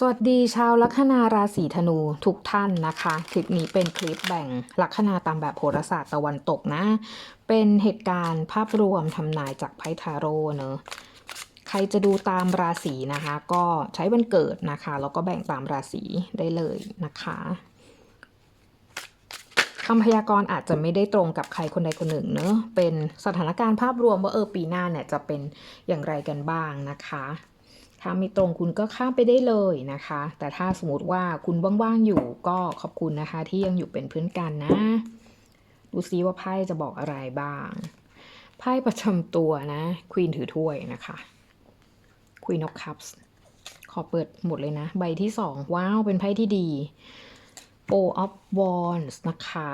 สวัสดีชาวลัคนาราศีธนูทุกท่านนะคะ คลิปนี้เป็นคลิปแบ่งลัคนาตามแบบโหราศาสตร์ตะวันตกนะ เป็นเหตุการณ์ภาพรวมทำนายจากไพ่ทาโร่เนอะใครจะดูตามราศีนะคะ ก็ใช้วันเกิดนะคะ แล้วก็แบ่งตามราศีได้เลยนะคะคำพยากรณ์อาจจะไม่ได้ตรงกับใครคนใดคนหนึ่งเนอะเป็นสถานการณ์ภาพรวมว่าเออปีหน้าเนี่ยจะเป็นอย่างไรกันบ้างนะคะ ถ้าไม่ตรงคุณก็ข้ามไปได้เลยนะคะ แต่ถ้าสมมติว่าคุณว่างๆอยู่ก็ขอบคุณนะคะ ที่ยังอยู่เป็นเพื่อนกันนะ ดูซิว่าไพ่จะบอกอะไรบ้าง ไพ่ประจำตัวนะควีนถือถ้วยนะคะ Queen of Cups ขอเปิดหมดเลยนะ ใบที่สองว้าว เป็นไพ่ที่ดี Four of Wands นะคะ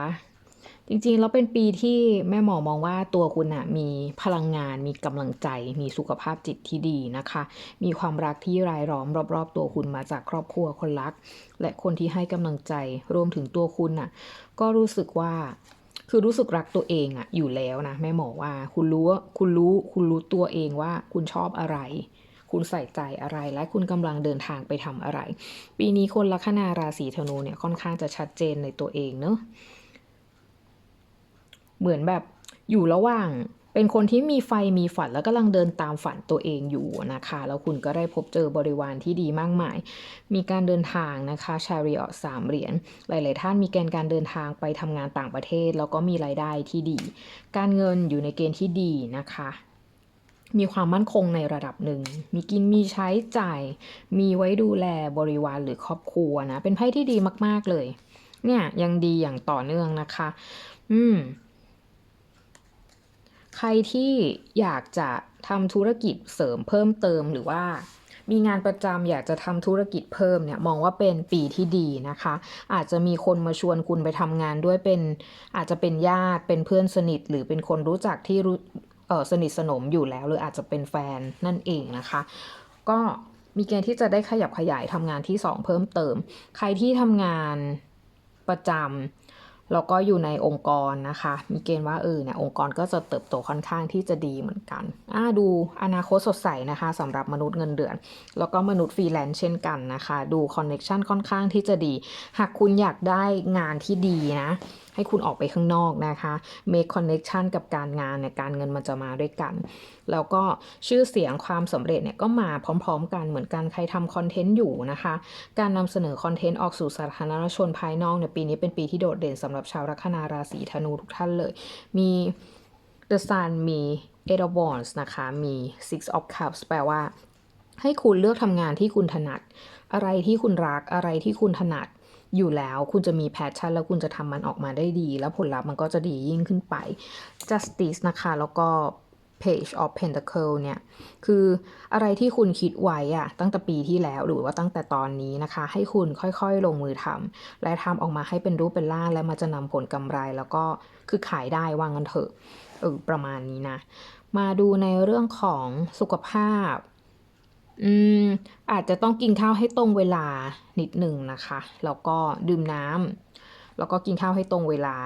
จริงๆ แล้วเป็นปีที่แม่หมอมองว่าตัวคุณอะมีพลังงาน มีกำลังใจ มีสุขภาพจิตที่ดีนะคะ มีความรักที่รายล้อมรอบๆ ตัวคุณมาจากครอบครัวคนรัก และคนที่ให้กำลังใจรวมถึงตัวคุณน่ะก็รู้สึกว่าคือรู้สึกรักตัวเองอะอยู่แล้วนะแม่หมอว่าคุณรู้ว่าคุณรู้คุณรู้ตัวเองว่าคุณชอบอะไร คุณใส่ใจอะไรและคุณกำลังเดินทางไปทำอะไร ปีนี้คนลัคนาราศีธนูเนี่ยค่อนข้างจะชัดเจนในตัวเองเนอะ เหมือนแบบอยู่ระหว่าง เป็นคนที่มีไฟมีฝันแล้วกำลังเดินตามฝันตัวเองอยู่นะคะ แล้วคุณก็ได้พบเจอบริวารที่ดีมากมาย มีการเดินทางนะคะชาริออสามเหรียญหลาย ๆ ท่านมีแกณฑ์การเดินทางไปทำงานต่างประเทศ แล้วก็มีรายได้ที่ดี การเงินอยู่ในเกณฑ์ที่ดีนะคะมีความมั่นคงในระดับหนึ่ง มีกินมีใช้จ่าย มีไว้ดูแลบริวารหรือครอบครัวนะ เป็นไพ่ที่ดีมาก ๆ เลย เนี่ยยังดีอย่างต่อเนื่องนะคะ อืม ใครที่อยากจะทำธุรกิจเสริมเพิ่มเติมหรือว่ามีงานประจำอยากจะทำธุรกิจเพิ่มเนี่ยมองว่าเป็นปีที่ดีนะคะ อาจจะมีคนมาชวนคุณไปทำงานด้วยเป็นอาจจะเป็นญาติเป็นเพื่อนสนิท หรือเป็นคนรู้จักที่รู้เออสนิทสนมอยู่แล้ว หรืออาจจะเป็นแฟนนั่นเองนะคะ ก็มีเกณฑ์ที่จะได้ขยับขยายทำงานที่สองเพิ่มเติม ใครที่ทำงานประจำ แล้วก็อยู่ในองค์กรนะคะ มีเกณฑ์ว่าเออเนี่ยองค์กรก็จะเติบโตค่อนข้างที่จะดีเหมือนกันอ่าดูอนาคตสดใสนะคะสำหรับมนุษย์เงินเดือน แล้วก็มนุษย์ฟรีแลนซ์เช่นกันนะคะ ดูคอนเน็ชันค่อนข้างที่จะดี หากคุณอยากได้งานที่ดีนะให้คุณออกไปข้างนอกนะคะ make connection กับการงานเนี่ยการเงินมันจะมาด้วยกัน แล้วก็ชื่อเสียงความสำเร็จเนี่ยก็มาพร้อมๆ กันเหมือนกันใครทำคอนเทนต์อยู่นะคะ การนำเสนอคอนเทนต์ออกสู่สาธารณชนภายนอกเนี่ยปีนี้เป็นปีที่โดดเด่นสำหรับชาวลัคนาราศีธนูทุกท่านเลย มี The Sun มี e i g h of Wands นะคะ มี Six of Cups แปลว่า ให้คุณเลือกทำงานที่คุณถนัด อะไรที่คุณรัก อะไรที่คุณถนัด อยู่แล้วคุณจะมีแพชชั่นแล้วคุณจะทำมันออกมาได้ดี แล้วผลลัพธ์มันก็จะดียิ่งขึ้นไป justice นะคะ แล้วก็ page of pentacle เนี่ย คืออะไรที่คุณคิดไว้อะตั้งแต่ปีที่แล้วหรือว่าตั้งแต่ตอนนี้นะคะ ให้คุณค่อยๆลงมือทำและทำออกมาให้เป็นรูปเป็นร่างแล้วมันจะนำผลกำไร แล้วก็คือขายได้วางันเถอะเออประมาณนี้นะ มาดูในเรื่องของสุขภาพ อืมอาจจะต้องกินข้าวให้ตรงเวลานิดหนึ่งนะคะ แล้วก็ดื่มน้ำแล้วก็กินข้าวให้ตรงเวลา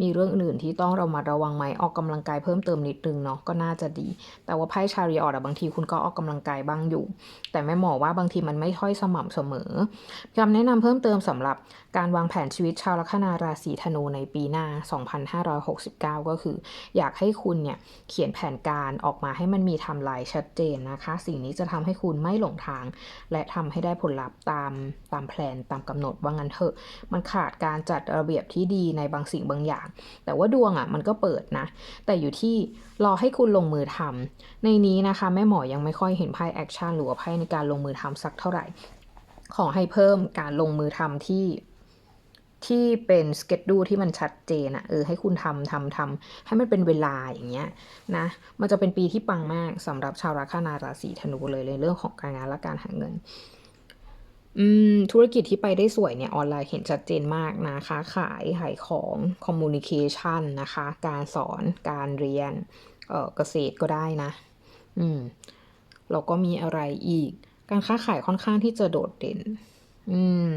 มีเรื่องอื่นที่ต้องเรามาระวังไหมออกกำลังกายเพิ่มเติมนิดนึงเนาะก็น่าจะดี แต่ว่าไพ่ชาริออตอะบางทีคุณก็ออกกำลังกายบ้างอยู่ แต่แม่หมอว่าบางทีมันไม่ค่อยสม่ำเสมอคำแนะนำเพิ่มเติมสำหรับการวางแผนชีวิตชาวลัคนาราศีธนูในปีหน้า 2569 ก็คือ อยากให้คุณเนี่ยเขียนแผนการออกมาให้มันมีทม์ไลน์ชัดเจนนะคะ สิ่งนี้จะทำให้คุณไม่หลงทาง และทำให้ได้ผลลัพธ์ตามตามแผนตามกำหนดว่างั้นเถอะ มันขาดการจัดระเบียบที่ดีในบางสิ่งบางอย่างแต่ว่าดวงอะมันก็เปิดนะ แต่อยู่ที่รอให้คุณลงมือทำในนี้นะคะแม่หมอยังไม่ค่อยเห็นไพ่แอคชั่นหรือว่าไพ่ในการลงมือทำสักเท่าไหร่ ขอให้เพิ่มการลงมือทำที่ที่เป็นสเก็ตดูที่มันชัดเจนอะเออให้คุณทำทำทำให้มันเป็นเวลาอย่างเงี้ยนะมันจะเป็นปีที่ปังมากสำหรับชาวราคานาราศีธนูเลยในเรื่องของการงานและการหาเงิน อืมธุรกิจที่ไปได้สวยเนี่ยออนไลน์เห็นชัดเจนมากนะค้าขายขายของคอมมูนิเคชันนะคะ การสอนการเรียนเออเกษตรก็ได้นะ อืมแล้วก็มีอะไรอีก การค้าขายค่อนข้างที่จะโดดเด่น อืม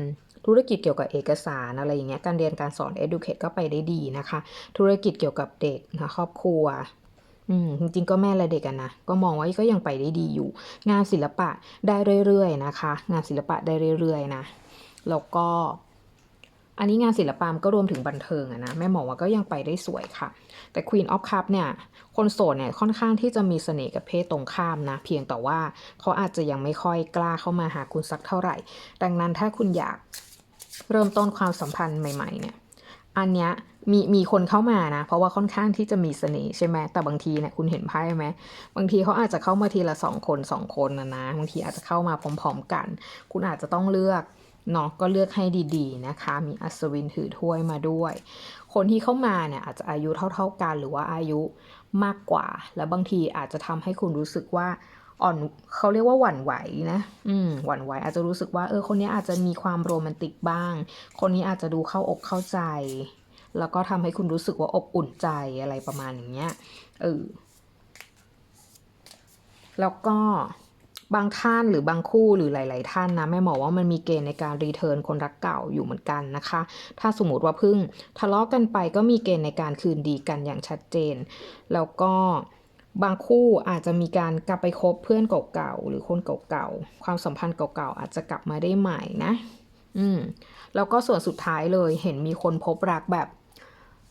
ธุรกิจเกี่ยวกับเอกสารอะไรอย่างเงี้ยการเรียนการสอน educate ก็ไปได้ดีนะคะ ธุรกิจเกี่ยวกับเด็กนะครอบครัว อืมจริงๆก็แม่และเด็กอะนนะก็มองว่าก็ยังไปได้ดีอยู่ งานศิลปะได้เรื่อยๆนะคะ งานศิลปะได้เรื่อยๆนะแล้วก็ อันนี้งานศิลปะก็รวมถึงบันเทิงอะนะแม่หมองว่าก็ยังไปได้สวยค่ะ แต่ Queen of Cup เนี่ย คนโสดเนี่ยค่อนข้างที่จะมีเสน่ห์กับเพศตรงข้ามนะ เพียงแต่ว่าเขาอาจจะยังไม่ค่อยกล้าเข้ามาหาคุณสักเท่าไหร่ ดังนั้นถ้าคุณอยากเริ่มต้นความสัมพันธ์ใหม่ ๆ เนี่ย อันเนี้ยมีมีคนเข้ามานะ เพราะว่าค่อนข้างที่จะมีเสน่ห์ใช่ไหมแต่บางทีเนี่ยคุณเห็นไพ่ไหมบางทีเขาอาจจะเข้ามาทีละสองคนสองคนนะนะบางทีอาจจะเข้ามาพร้อมๆกัน คุณอาจจะต้องเลือกเนาะก็เลือกให้ดีๆนะคะ มีอัศวินถือถ้วยมาด้วย คนที่เข้ามาเนี่ยอาจจะอายุเท่า ๆกันหรือว่าอายุมากกว่า แล้วบางทีอาจจะทำให้คุณรู้สึกว่า อ่อนเขาเรียกว่าหวั่นไหวนะอืมหวั่นไหว อาจจะรู้สึกว่าเออคนนี้อาจจะมีความโรแมนติกบ้าง คนนี้อาจจะดูเข้าอกเข้าใจ แล้วก็ทำให้คุณรู้สึกว่าอบอุ่นใจอะไรประมาณอย่างเงี้ยเออแล้วก็บางท่านหรือบางคู่หรือหลาย ๆ ท่านนะแม่หมอว่ามันมีเกณฑ์ในการรีเทิร์นคนรักเก่าอยู่เหมือนกันนะคะ ถ้าสมมติว่าเพิ่งทะเลาะกันไปก็มีเกณฑ์ในการคืนดีกันอย่างชัดเจน แล้วก็ บางคู่อาจจะมีการกลับไปคบเพื่อนเก่าๆหรือคนเก่าๆความสัมพันธ์เก่าๆอาจจะกลับมาได้ใหม่นะ อืมแล้วก็ส่วนสุดท้ายเลยเห็นมีคนพบรักแบบ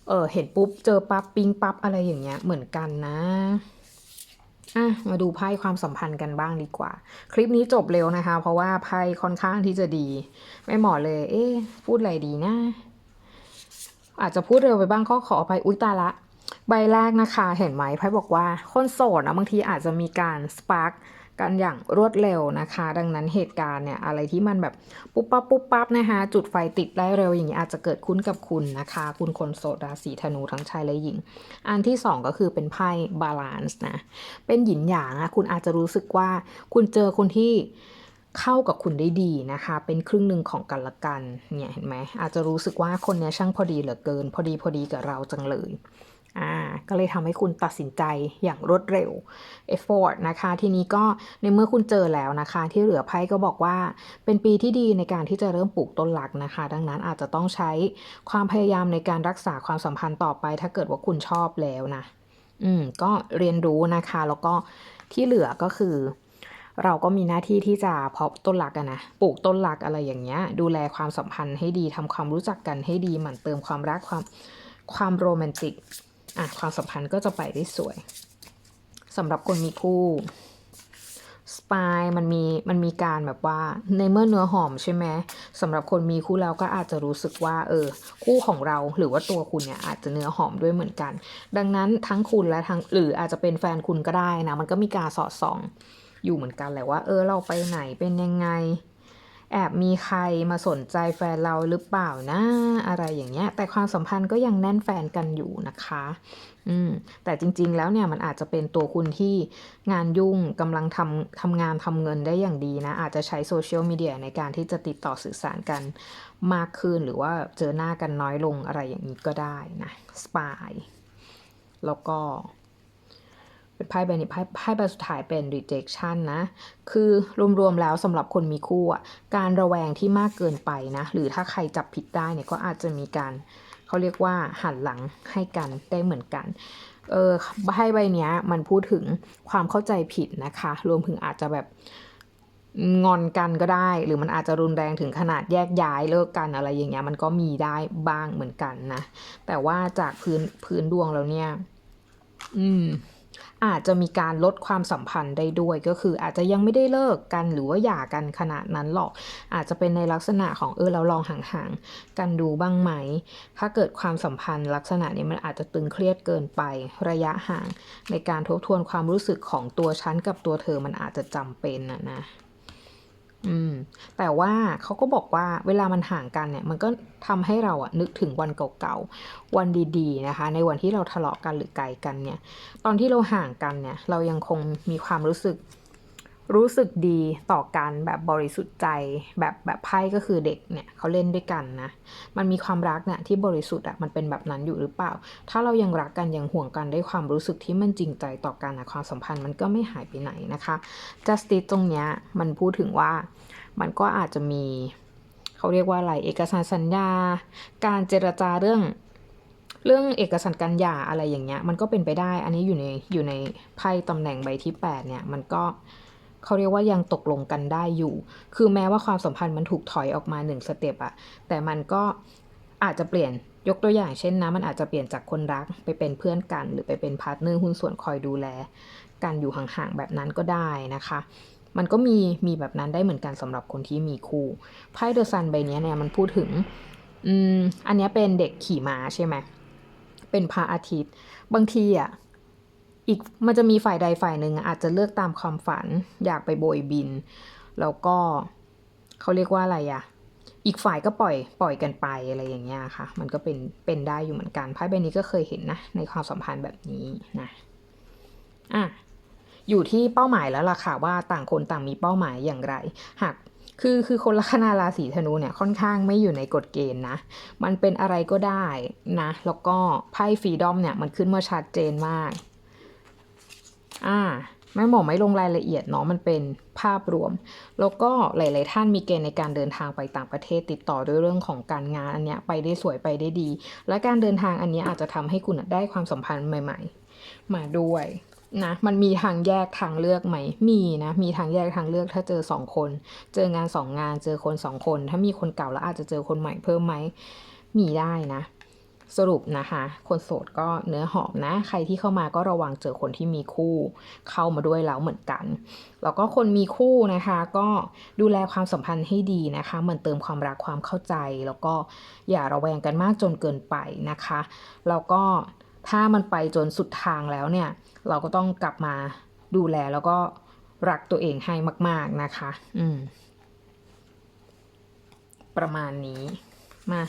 เออเห็นปุ๊บเจอปั๊บปิ๊งปั๊บอะไรอย่างเงี้ยเหมือนกันนะอะมาดูไพ่ความสัมพันธ์กันบ้างดีกว่า คลิปนี้จบเร็วนะคะ เพราะว่าไพ่ค่อนข้างที่จะดี ไม่เหมาะเลย เอ๊พูดอะไรดีนะ อาจจะพูดเร็วไปบ้างก็ขออภัยอุ้ยตาละ ใบแรกนะคะเห็นไหมไพ่บอกว่าคนโสดนะบางทีอาจจะมีการสปาร์กกันอย่างรวดเร็วนะคะ ดังนั้นเหตุการณ์เนี่ยอะไรที่มันแบบปุ๊บปั๊บปุ๊บปั๊บนะคะจุดไฟติดได้เร็วอย่างนี้อาจจะเกิดขึ้นกับคุณนะคะ คุณคนโสดราศีธนูทั้งชายและหญิง อันที่สองก็คือเป็นไพ่บาลานซ์นะเป็นหยินหยางอะคุณอาจจะรู้สึกว่าคุณเจอคนที่เข้ากับคุณได้ดีนะคะ เป็นครึ่งหนึ่งของกันละกันเนี่ยเห็นไหมอาจจะรู้สึกว่าคนนี้ช่างพอดีเหลือเกิน พอดีพอดีกับเราจังเลย อ่าก็เลยทำให้คุณตัดสินใจอย่างรวดเร็ว effort นะคะ ทีนี้ก็ในเมื่อคุณเจอแล้วนะคะ ที่เหลือไพ่ก็บอกว่าเป็นปีที่ดีในการที่จะเริ่มปลูกต้นหลักนะคะ ดังนั้นอาจจะต้องใช้ความพยายามในการรักษาความสัมพันธ์ต่อไป ถ้าเกิดว่าคุณชอบแล้วนะอืมก็เรียนรู้นะคะแล้วก็ที่เหลือก็คือ เราก็มีหน้าที่ที่จะเพาะต้นหลักนะปลูกต้นหลักอะไรอย่างเงี้ย ดูแลความสัมพันธ์ให้ดีทำความรู้จักกันให้ดีหมั่นเติมความรักความความโรแมนติก อะความสัมพันธ์ก็จะไปได้สวยสำหรับคนมีคู่สปายมันมีมันมีการแบบว่าในเมื่อเนื้อหอมใช่ไหมสำหรับคนมีคู่แล้วก็อาจจะรู้สึกว่า เออ คู่ของเราหรือว่าตัวคุณเนี่ยอาจจะเนื้อหอมด้วยเหมือนกัน ดังนั้นทั้งคุณและทั้งหรืออาจจะเป็นแฟนคุณก็ได้นะ มันก็มีการสอดส่องอยู่เหมือนกันแหละว่า เออเราไปไหนเป็นยังไง แอบมีใครมาสนใจแฟนเราหรือเปล่านะ อะไรอย่างเงี้ย แต่ความสัมพันธ์ก็ยังแน่นแฟนกันอยู่นะคะ อืม แต่จริง ๆ แล้วเนี่ยมันอาจจะเป็นตัวคุณที่งานยุ่งกำลังทำทำงานทำเงินได้อย่างดีนะ อาจจะใช้โซเชียลมีเดียในการที่จะติดต่อสื่อสารกันมากขึ้น หรือว่าเจอหน้ากันน้อยลงอะไรอย่างนี้ก็ได้นะ สปาย แล้วก็ เป็นไพ่ใบนี้ไพ่ไพ่ใบสุดท้ายเป็น rejection นะ คือรวมๆแล้วสำหรับคนมีคู่อะการระแวงที่มากเกินไปนะ หรือถ้าใครจับผิดได้เนี่ยก็อาจจะมีการเขาเรียกว่าหันหลังให้กันได้เหมือนกันเออไพ่ใบนี้มันพูดถึงความเข้าใจผิดนะคะ รวมถึงอาจจะแบบงอนกันก็ได้ หรือมันอาจจะรุนแรงถึงขนาดแยกย้ายเลิกกันอะไรอย่างเงี้ยมันก็มีได้บ้างเหมือนกันนะ แต่ว่าจากพื้นพื้นดวงแล้วเนี่ย อืม อาจจะมีการลดความสัมพันธ์ได้ด้วย ก็คืออาจจะยังไม่ได้เลิกกันหรือว่าหย่ากันขนาดนั้นหรอก อาจจะเป็นในลักษณะของเออเราลองห่างๆกันดูบ้างไหม ถ้าเกิดความสัมพันธ์ลักษณะนี้มันอาจจะตึงเครียดเกินไประยะห่าง ในการทบทวนความรู้สึกของตัวฉันกับตัวเธอมันอาจจะจำเป็นนะนะ อืมแต่ว่าเขาก็บอกว่าเวลามันห่างกันเนี่ย มันก็ทำให้เราอะนึกถึงวันเก่าๆ วันดีๆนะคะ ในวันที่เราทะเลาะกันหรือไกลกันเนี่ย ตอนที่เราห่างกันเนี่ย เรายังคงมีความรู้สึก รู้สึกดีต่อกันแบบบริสุทธิ์ใจ แบบแบบไพ่ก็คือเด็กเนี่ยเขาเล่นด้วยกันนะ มันมีความรักเนี่ยที่บริสุทธิ์อะมันเป็นแบบนั้นอยู่หรือเปล่า ถ้าเรายังรักกันยังห่วงกันได้วยความรู้สึกที่มันจริงใจต่อกันอะความสัมพันธ์มันก็ไม่หายไปไหนนะคะ justice ตรงเนี้ยมันพูดถึงว่ามันก็อาจจะมีเขาเรียกว่าอะไรเอกสารสัญญา การเจรจาเรื่องเรื่องเอกสารการหย่าอะไรอย่างเงี้ยมันก็เป็นไปได้ อันนี้อยู่ในอยู่ในไพ่ตำแหน่งใบที่ 8 เนี่ยมันก็ เขาเรียกว่ายังตกลงกันได้อยู่ คือแม้ว่าความสัมพันธ์มันถูกถอยออกมาหนึ่งสเต็ปอะแต่มันก็อาจจะเปลี่ยนยกตัวอย่างเช่นนะมันอาจจะเปลี่ยนจากคนรักไปเป็นเพื่อนกัน หรือไปเป็นพาร์ทเนอร์หุ้นส่วนคอยดูแล กันอยู่ห่างๆแบบนั้นก็ได้นะคะ มันก็มีมีแบบนั้นได้เหมือนกันสำหรับคนที่มีคู่ไพ่เดอะซันใบนี้เนี่ยมันพูดถึงอืมอันนี้เป็นเด็กขี่ม้าใช่ไหมเป็นพระอาทิตย์ บางทีอะ อีกมันจะมีฝ่ายใดฝ่ายหนึ่งอาจจะเลือกตามความฝัน อยากไปโบยบิน แล้วก็เขาเรียกว่าอะไรอะอีกฝ่ายก็ปล่อยปล่อยกันไปอะไรอย่างเงี้ยค่ะ มันก็เป็นเป็นได้อยู่เหมือนกันไพ่ใบนี้ก็เคยเห็นนะ ในความสัมพันธ์แบบนี้นะอะอยู่ที่เป้าหมายแล้วล่ะค่ะว่าต่างคนต่างมีเป้าหมายอย่างไร หากคือคือคนลัคนาราศีธนูเนี่ยค่อนข้างไม่อยู่ในกฎเกณฑ์นะ มันเป็นอะไรก็ได้นะ แล้วก็ไพ่ฟรีดอมเนี่ยมันขึ้นมาชัดเจนมาก อ่าไม่หมอไม่ลงรายละเอียดเนาะมันเป็นภาพรวม แล้วก็หลาย ๆ ท่านมีเกณฑ์ในการเดินทางไปต่างประเทศติดต่อด้วยเรื่องของการงานอันเนี้ยไปได้สวยไปได้ดี และการเดินทางอันเนี้ยอาจจะทำให้คุณได้ความสัมพันธ์ใหม่ ๆ มาด้วยนะมันมีทางแยกทางเลือกไหม มีนะ มีทางแยกทางเลือกถ้าเจอสองคน เจองานสองงาน เจอคนสองคน ถ้ามีคนเก่าแล้วอาจจะเจอคนใหม่เพิ่มไหม มีได้นะ สรุปนะคะ คนโสดก็เนื้อหอมนะ ใครที่เข้ามาก็ระวังเจอคนที่มีคู่เข้ามาด้วยแล้วเหมือนกัน แล้วก็คนมีคู่นะคะ ก็ดูแลความสัมพันธ์ให้ดีนะคะเหมือนเติมความรักความเข้าใจ แล้วก็อย่าระแวงกันมากจนเกินไปนะคะ แล้วก็ถ้ามันไปจนสุดทางแล้วเนี่ย เราก็ต้องกลับมาดูแลแล้วก็รักตัวเองให้มาก ๆนะคะ อืม ประมาณนี้มา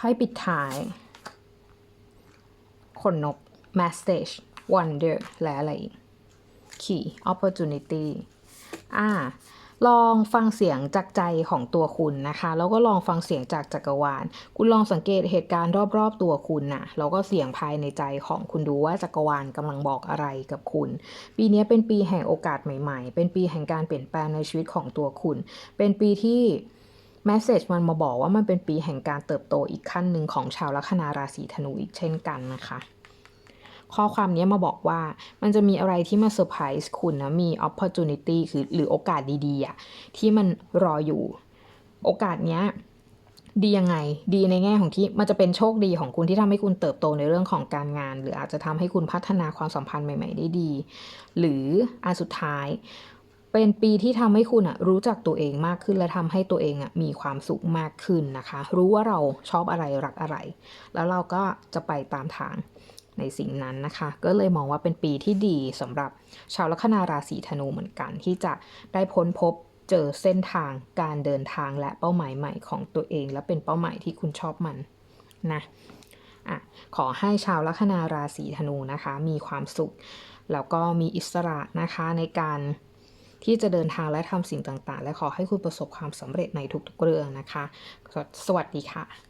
ไพ่ปิดท้าย คนนก message wonder และอะไรอีก key opportunity อ่า ลองฟังเสียงจากใจของตัวคุณนะคะ แล้วก็ลองฟังเสียงจากจักรวาล คุณลองสังเกตเหตุการณ์รอบๆตัวคุณนะ่ะ แล้วก็เสียงภายในใจของคุณดูว่าจักรวาลกำลังบอกอะไรกับคุณ ปีนี้เป็นปีแห่งโอกาสใหม่ ๆ เป็นปีแห่งการเปลี่ยนแปลงในชีวิตของตัวคุณ เป็นปีที่ มสเซจมันมาบอกว่ามันเป็นปีแห่งการเติบโตอีกขั้นหนึ่งของชาวลัคนาราศีธนูอีกเช่นกันนะคะ ข้อความนี้มาบอกว่ามันจะมีอะไรที่มาเซอร์ไพรส์คุณนะ มี opportunity คือหรือโอกาสดีๆอะที่มันรออยู่ โอกาสเนี้ยดียังไง ดีในแง่ของที่มันจะเป็นโชคดีของคุณที่ทำให้คุณเติบโตในเรื่องของการงาน หรืออาจจะทำให้คุณพัฒนาความสัมพันธ์ใหม่ ๆ ได้ดี หรืออันสุดท้าย เป็นปีที่ทำให้คุณอะรู้จักตัวเองมากขึ้น และทำให้ตัวเองอะมีความสุขมากขึ้นนะคะ รู้ว่าเราชอบอะไรรักอะไร แล้วเราก็จะไปตามทางในสิ่งนั้นนะคะ ก็เลยมองว่าเป็นปีที่ดีสำหรับชาวลัคนาราศีธนูเหมือนกัน ที่จะได้พ้นพบเจอเส้นทางการเดินทางและเป้าหมายใหม่ของตัวเอง และเป็นเป้าหมายที่คุณชอบมันนะอะขอให้ชาวลัคนาราศีธนูนะคะ มีความสุข แล้วก็มีอิสระนะคะในการ ที่จะเดินทางและทำสิ่งต่างๆ และขอให้คุณประสบความสำเร็จในทุกๆเรื่องนะคะ สวัสดีค่ะ